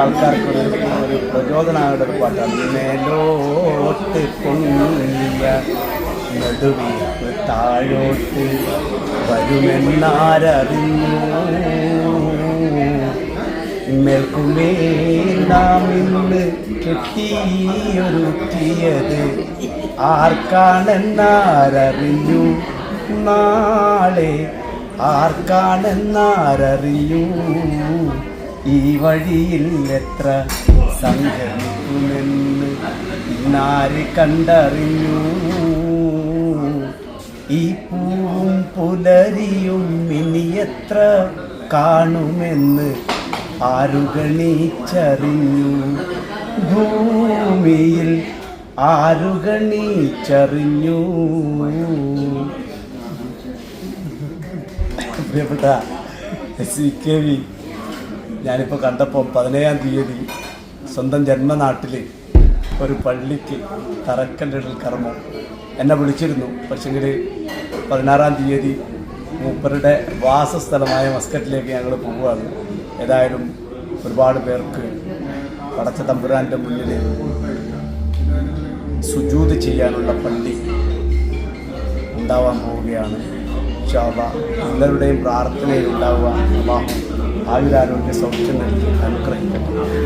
ആൾക്കാർക്ക് ഒരു പ്രചോദനമാകുന്ന ഒരു പാട്ടാണ്. മേലോട്ട് പൊങ്ങിയ താഴോട്ട് വരുമെന്നാരറിഞ്ഞു മേൽക്കുമേൽ ആർക്കാണെന്നാരറിഞ്ഞു നാളെ ആർക്കാണെന്നാരറിഞ്ഞു ഈ വഴിയിൽ എത്ര സംഗമിക്കുമെന്ന് ഇന്നാര് കണ്ടറിഞ്ഞു? ഈ പൂവും പുലരിയും ഇനി എത്ര കാണുമെന്ന് ആരുഗണീച്ചറിഞ്ഞു? ഭൂമിയിൽ ആരുഗണീച്ചറിഞ്ഞു? പ്രിയപ്പെട്ട സി കെ വി ഞാനിപ്പോൾ കണ്ടപ്പോൾ പതിനേഴാം തീയതി സ്വന്തം ജന്മനാട്ടിൽ ഒരു പള്ളിക്ക് തറക്കല്ലിടൽ കർമ്മം. എന്നെ വിളിച്ചിരുന്നു. പക്ഷെങ്കിൽ പതിനാറാം തീയതി മൂപ്പരുടെ വാസസ്ഥലമായ മസ്കറ്റിലേക്ക് ഞങ്ങൾ പോവുകയാണ്. ഏതായാലും ഒരുപാട് പേർക്ക് പടച്ച തമ്പുരാന്റെ മുന്നിൽ സുജൂത് ചെയ്യാനുള്ള പള്ളി ഉണ്ടാവാൻ പോവുകയാണ്. ഷാബ എല്ലാവരുടെയും പ്രാർത്ഥനയിൽ ഉണ്ടാവുക. അള്ളാഹു ఆవిరారోగ్య సౌఖ్యం అనుగ్రహించుతున్నాను